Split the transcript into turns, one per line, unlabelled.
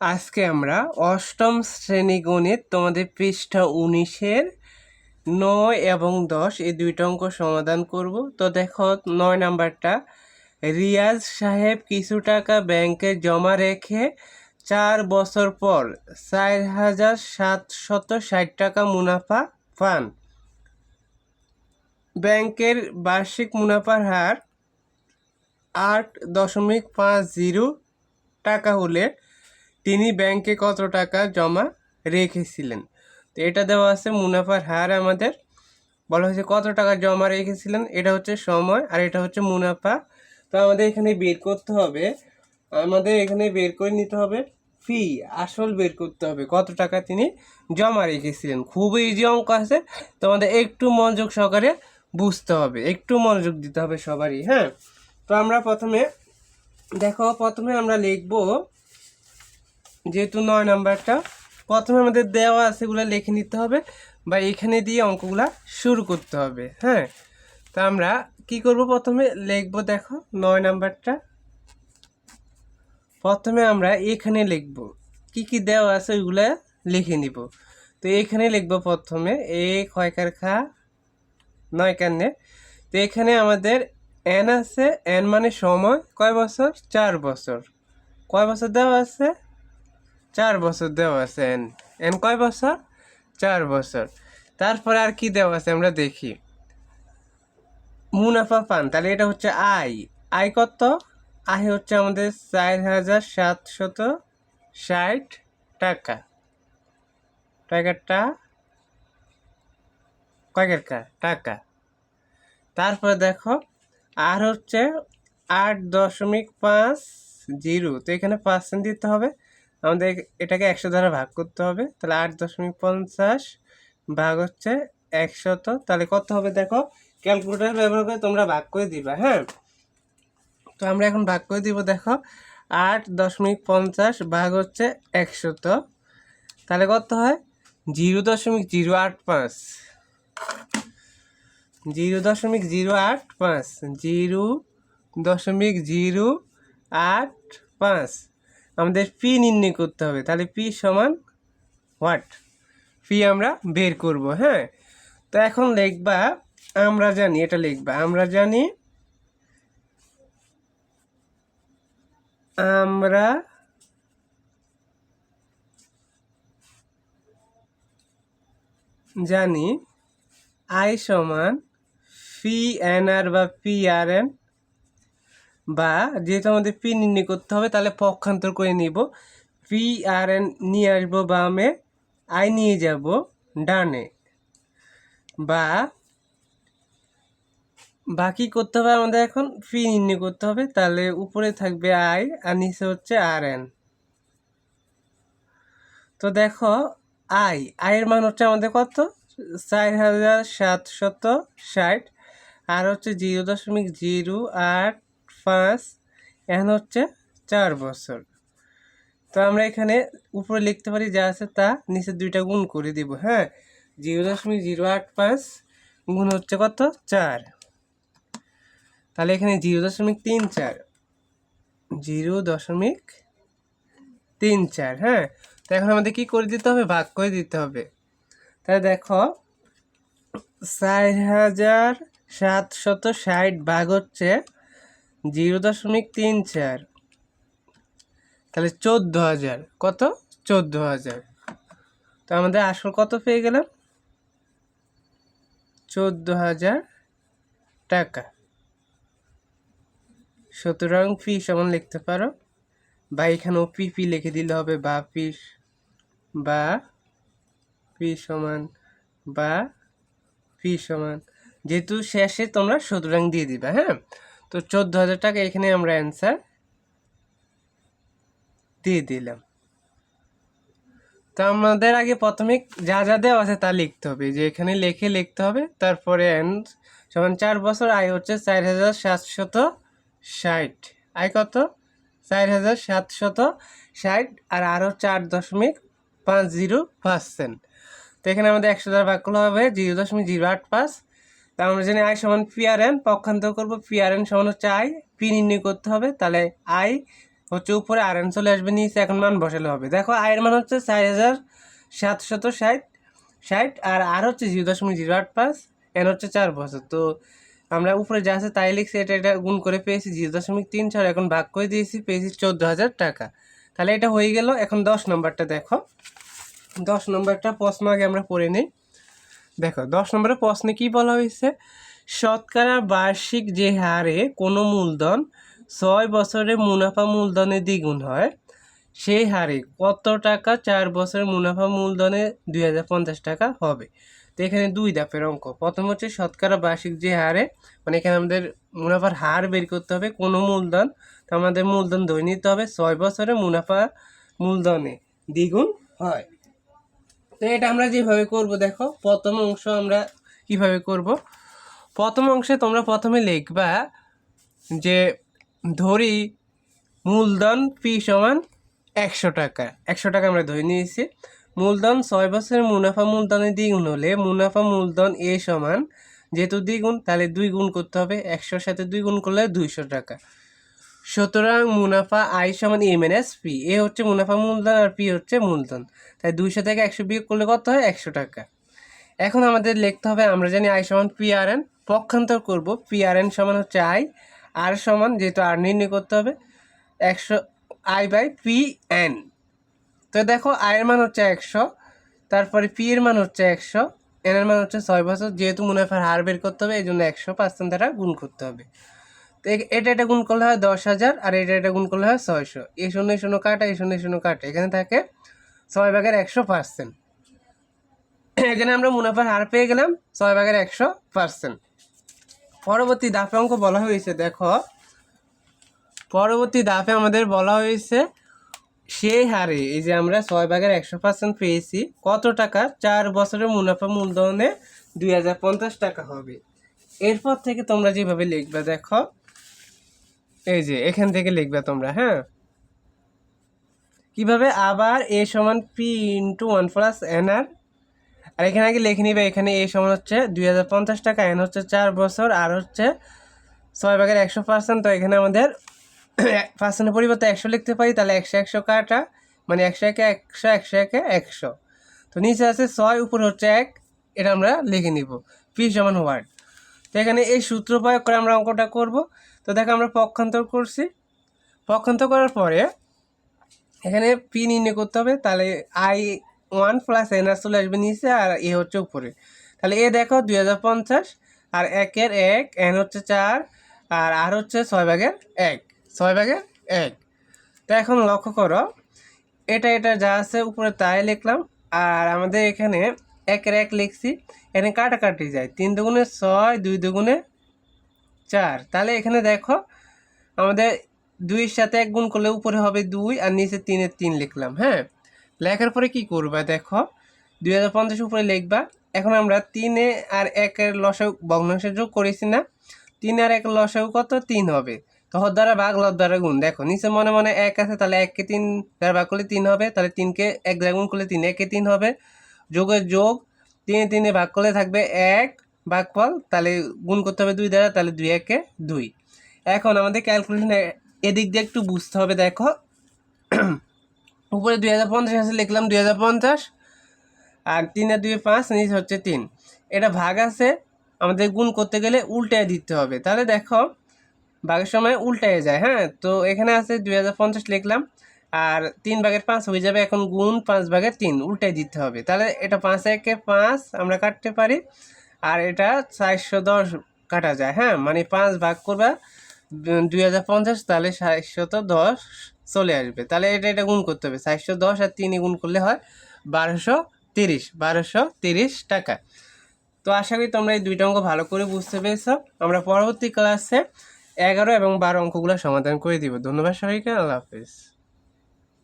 আজকে আমরা অষ্টম শ্রেণি গণিত তোমাদের পৃষ্ঠা উনিশের নয় এবং দশ এই দুইটা অঙ্ক সমাধান করব। তো দেখো, নয় নাম্বারটা। রিয়াজ সাহেব কিছু টাকা ব্যাংকে জমা রেখে চার বছর পর চার হাজার সাতশত ষাট টাকা মুনাফা পান। ব্যাংকের বার্ষিক মুনাফার হার আট দশমিক পাঁচ জিরো টাকা হলে তিনি ব্যাংকে কত টাকা জমা রেখেছিলেন? তো এটা দেওয়া আছে মুনাফার হার আমাদের। বলা হয়েছে কত টাকা জমা রেখেছিলেন? এটা হচ্ছে সময় আর এটা হচ্ছে মুনাফা। তো আমাদের এখানে বের করতে হবে। আমাদের এখানে বের করে নিতে হবে ফি আসল বের করতে হবে। কত টাকা তিনি জমা রেখেছিলেন? খুবই ইজি অঙ্ক আছে। তোমাদের একটু মনোযোগ সহকারে বুঝতে হবে। একটু মনোযোগ দিতে হবে সবারই হ্যাঁ? তো আমরা প্রথমে, দেখো, প্রথমে আমরা লিখব যেহেতু নয় নাম্বারটা, প্রথমে আমাদের দেওয়া আছে এগুলো লিখে নিতে হবে বা এখানে দিয়ে অঙ্কগুলা শুরু করতে হবে হ্যাঁ? তো আমরা কি করব প্রথমে? লিখব দেখো নয় নাম্বারটা। প্রথমে আমরা এখানে লিখব। কি কি দেওয়া আছে ওইগুলা লিখে নিব। তো এখানে লিখব প্রথমে এ কয়কার খা? নয় কান্নে তো এখানে আমাদের এন আছে এন মানে সময়, কয় বছর? চার বছর। কয় বছর দেওয়া আছে? চার বছর দেওয়া আছে, এন এন কয় বছর? চার বছর। তারপরে আর কি দেওয়া আছে আমরা দেখি। মুনাফা পান, তাহলে এটা হচ্ছে আয়। আয় কত? আয় হচ্ছে আমাদের চার হাজার সাতশত ষাট টাকা। টাকাটা কয়েকের কা টাকা। তারপরে দেখো, আর হচ্ছে আট দশমিক পাঁচ জিরো। তো এখানে পার্সেন্ট দিতে হবে। আমাদের এটাকে একশো দ্বারা ভাগ করতে হবে, তাহলে আট দশমিক পঞ্চাশ ভাগ হচ্ছে একশত, তাহলে কত হবে দেখো? ক্যালকুলেটার ব্যবহার করে তোমরা ভাগ করে দিবা হ্যাঁ? তো আমরা এখন ভাগ করে দিব, দেখো, আট দশমিক পঞ্চাশ ভাগ হচ্ছে একশত, তাহলে কত হয়? জিরো দশমিক জিরো আট পাঁচ, জিরো দশমিক জিরো আট পাঁচ, জিরো দশমিক জিরো আট পাঁচ। আমাদের পি নির্ণয় করতে হবে। তাহলে পি সমান হোয়াট পি আমরা বের করব হ্যাঁ? তো এখন লিখবা, আমরা জানি, এটা লিখবা, আমরা জানি আমরা জানি আই সমান পি এন আর বা পি আর এন বা যেহেতু আমাদের পি নির্ণয় করতে হবে, তাহলে পক্ষান্তর করে নিব। পি আর এন নিয়ে আসব বামে আই নিয়ে যাব ডানে। বা বাকি করতে হবে আমাদের এখন পি নির্ণয় করতে হবে, তাহলে উপরে থাকবে আই আর নিচে হচ্ছে আর এন তো দেখো আই আয়ের মান হচ্ছে আমাদের কত? চার হাজার সাতশত ষাট, আর হচ্ছে জিরো দশমিক জিরো আট পাঁচ এখন হচ্ছে চার বছর। তো আমরা এখানে উপরে লিখতে পারি যা আছে তা, নিচে দুইটা গুণ করে দিব হ্যাঁ? জিরো দশমিক জিরো আট পাঁচ গুণ হচ্ছে কত? চার। তাহলে এখানে জিরো দশমিক তিন চার। জিরো দশমিক তিন চার হ্যাঁ? তো এখন আমাদের কি করে দিতে হবে? ভাগ করে দিতে হবে। তাহলে দেখো, চার হাজার সাতশত ষাট ভাগ হচ্ছে জিরো দশমিক তিন চার। তাহলে চোদ্দ হাজার। কত? চোদ্দ হাজার। তো আমাদের আসল কত পেয়ে গেলাম? চোদ্দ হাজার টাকা। সুতরাং পি সমান লিখতে পারো। বা এখানেও পি পি লিখে দিলে হবে বা পি বা পি সমান, বা পি সমান। যেহেতু শেষে তোমরা সুতরাং দিয়ে দিবা হ্যাঁ? তো চোদ্দ হাজার টাকা এখানে আমরা অ্যান্সার দিয়ে দিলাম। তো আমাদের আগে প্রথমে যা যা দেওয়া আছে তা লিখতে হবে। যে এখানে লিখে লিখতে হবে, তারপরে এন সমান চার বছর আয় হচ্ছে চার হাজার সাতশত ষাট। আয় কত? চার হাজার সাতশত ষাট আর আরও চার দশমিক পাঁচ জিরো পার্সেন্ট তো এখানে আমাদের একশো দ্বারা ভাগ করলে হবে জিরো দশমিক জিরো আট পাঁচ। তা আমরা জানি আই সমান পি আর এন পক্ষান্তর করব পি আর এন সমান হচ্ছে আই পি নির্ণয় করতে হবে, তাহলে আই হচ্ছে উপরে আর এন চলে আসবে নিচে, এখন মান বসালে হবে। দেখো আয়ের মান হচ্ছে চার হাজার সাতশত ষাট ষাট, আর আর হচ্ছে জিরো দশমিক জিরো আট পাঁচ এন হচ্ছে চার বছর। তো আমরা উপরে যা আছে তাই লিখছি, এটা এটা গুণ করে পেয়েছি জিরো দশমিক তিন চার এখন ভাগ করে দিয়েছি, পেয়েছি চোদ্দ হাজার টাকা। তাহলে এটা হয়ে গেল, এখন দশ নম্বরটা দেখো। দশ নম্বরটা প্রশ্ন আগে আমরা পড়ে নিই। দেখো, দশ নম্বরের প্রশ্নে কি বলা হয়েছে? শতকরা বার্ষিক যে হারে কোনো মূলধন ছয় বছরে মুনাফা মূলধনে দ্বিগুণ হয়, সেই হারে কত টাকা চার বছরের মুনাফা মূলধনে দুই হাজার পঞ্চাশ টাকা হবে? তো এখানে দুই ধাপের অঙ্ক। প্রথম হচ্ছে শতকরা বার্ষিক যে হারে মানে এখানে আমাদের মুনাফার হার বের করতে হবে কোনো মূলধন, তো আমাদের মূলধন ধরে নিতে হবে ছয় বছরে মুনাফা মূলধনে দ্বিগুণ হয়। তো এটা আমরা যেভাবে করব, দেখো, প্রথম অংশ আমরা কীভাবে করব? প্রথম অংশে তোমরা প্রথমে লিখবা যে ধরি মূলধন পি সমান একশো টাকা। একশো টাকা আমরা ধরে নিয়েছি। মূলধন ছয় বছরের মুনাফা মূলধনের দ্বিগুণ হলে মুনাফা মূলধন এ সমান যেহেতু দ্বিগুণ, তাহলে দুই গুণ করতে হবে। একশোর সাথে দুই গুণ করলে দুইশো টাকা। সুতরাং মুনাফা আই সমান এম এন এস পি। এ হচ্ছে মুনাফা মূলধন আর পি হচ্ছে মূলধন। তাই দুইশো থেকে একশো বিয়োগ করলে কত হয়? একশো টাকা। এখন আমাদের লিখতে হবে, আমরা জানি আই সমান পি আর এন। পক্ষান্তর করব, পি আর এন সমান হচ্ছে আই। আর সমান যেহেতু আর নির্ণয় করতে হবে, একশো আই বাই পি এন। তো দেখো আয়ের মান হচ্ছে একশো, তারপরে পি এর মান হচ্ছে একশো, এন এর মান হচ্ছে ছয় বছর। যেহেতু মুনাফার হার বের করতে হবে, এই জন্য একশো পার্সেন্ট দ্বারা গুণ করতে হবে। তো এটা এটা গুণ করলে হয় দশ হাজার আর এটা এটা গুণ করলে হয় ছয়শো। এই শূন্য শূন্য কাটা, এই শূন্য শূন্য কাটা। এখানে থাকে ছয় ভাগের একশো পার্সেন্ট। এখানে আমরা মুনাফার হার পেয়ে গেলাম ছয় ভাগের একশো পার্সেন্ট। পরবর্তী দাফে অঙ্ক বলা হয়েছে, দেখো। পরবর্তী দাফে আমাদের বলা হয়েছে সেই হারে, এই যে আমরা ছয় ভাগের একশো পার্সেন্ট পেয়েছি, কত টাকা? চার বছরের মুনাফা মূলধনে দুই হাজার পঞ্চাশ টাকা হবে। এরপর থেকে তোমরা যেভাবে লিখবে, দেখো। এই যে, এখান থেকে লিখবে তোমরা হ্যাঁ? কীভাবে? আবার এ সমান P into one plus N R আর এখানে আগে লিখে নিবে, এখানে এ সমান হচ্ছে দুই হাজার পঞ্চাশ টাকা এন হচ্ছে চার বছর আর হচ্ছে ছয় ভাগের একশো পার্সেন্ট তো এখানে আমাদের পার্সেন্টের পরিবর্তে একশো লিখতে পারি, তাহলে একশো একশো কাটা মানে একশো একে একশো একশো একে একশো। তো নিচে আছে ছয়, উপর হচ্ছে এক, এটা আমরা লিখে নিব পি সমান ওয়ার্ড তো এখানে এই সূত্র প্রয়োগ করে আমরা অঙ্কটা করব। তো দেখো আমরা পক্ষান্তর করছি। পক্ষান্তর করার পরে এখানে পি নির্ণয় করতে হবে, তাহলে I one plus N R চলে আসবে নিচে আর এ হচ্ছে উপরে। তাহলে এ দেখো দুই হাজার পঞ্চাশ, আর একের এক এন হচ্ছে চার, আর আর হচ্ছে ছয় ভাগের এক, ছয় ভাগের এক। তো এখন লক্ষ্য করো, এটা এটা যা আছে উপরে তাই লিখলাম, আর আমাদের এখানে একের এক লিখছি, এখানে কাটাকাটি যায়, তিন দুগুণে ছয়, দুই দুগুণে চার। তাহলে এখানে দেখো, আমাদের দুইয়ের সাথে এক গুণ করলে উপরে হবে দুই আর নিচে তিনের তিন লিখলাম হ্যাঁ? লেখার পরে কি করবা দেখো, দুই হাজার পঞ্চাশ উপরে লিখবা, এখন আমরা তিনে আর একের লসাগু ভগ্নাংশে যোগ করেছি না, তিন আর এক লসাগু কত? তিন হবে। তো হর দ্বারা ভাগ লব দ্বারা গুণ। দেখো, নিচে মনে মনে এক আছে, তাহলে এককে তিন দ্বারা ভাগ করলে তিন হবে, তাহলে তিনকে এক দ্বারা গুণ করলে তিন, একে তিন হবে। যোগের যোগ, তিনে তিনে ভাগ করলে থাকবে এক ভাগফল তাহলে গুণ করতে হবে দুই দ্বারা, তাহলে দুই একে দুই। এখন আমাদের ক্যালকুলেশনে এদিক দিয়ে একটু বুঝতে হবে, দেখো। উপরে দুই হাজার পঞ্চাশ আছে, লিখলাম দুই হাজার পঞ্চাশ, আর তিন আর দুই পাঁচ, নিচে হচ্ছে তিন। এটা ভাগ আছে, আমাদের গুণ করতে গেলে উল্টায় দিতে হবে। তাহলে দেখো, ভাগের সময় উল্টায় যায় হ্যাঁ? তো এখানে আছে দুই হাজার পঞ্চাশ লিখলাম, আর তিন ভাগের পাঁচ হয়ে যাবে এখন গুণ পাঁচ ভাগের তিন, উল্টায় দিতে হবে। তাহলে এটা পাঁচ একে পাঁচ আমরা কাটতে পারি আর এটা চারশো দশ কাটা যায় হ্যাঁ? মানে পাঁচ ভাগ করবা দুই হাজার পঞ্চাশ, তাহলে চারশত দশ চলে আসবে। তাহলে এটা এটা গুণ করতে হবে। চারশো দশ আর তিনে গুণ করলে হয় বারোশো তিরিশ বারোশো তিরিশ টাকা। তো আশা করি তোমরা এই দুইটা অঙ্ক ভালো করে বুঝতে পেরেছ। আমরা পরবর্তী ক্লাসে এগারো এবং বারো অঙ্কগুলো সমাধান করে দিব। ধন্যবাদ সবাইকে, আল্লাহ হাফিজ।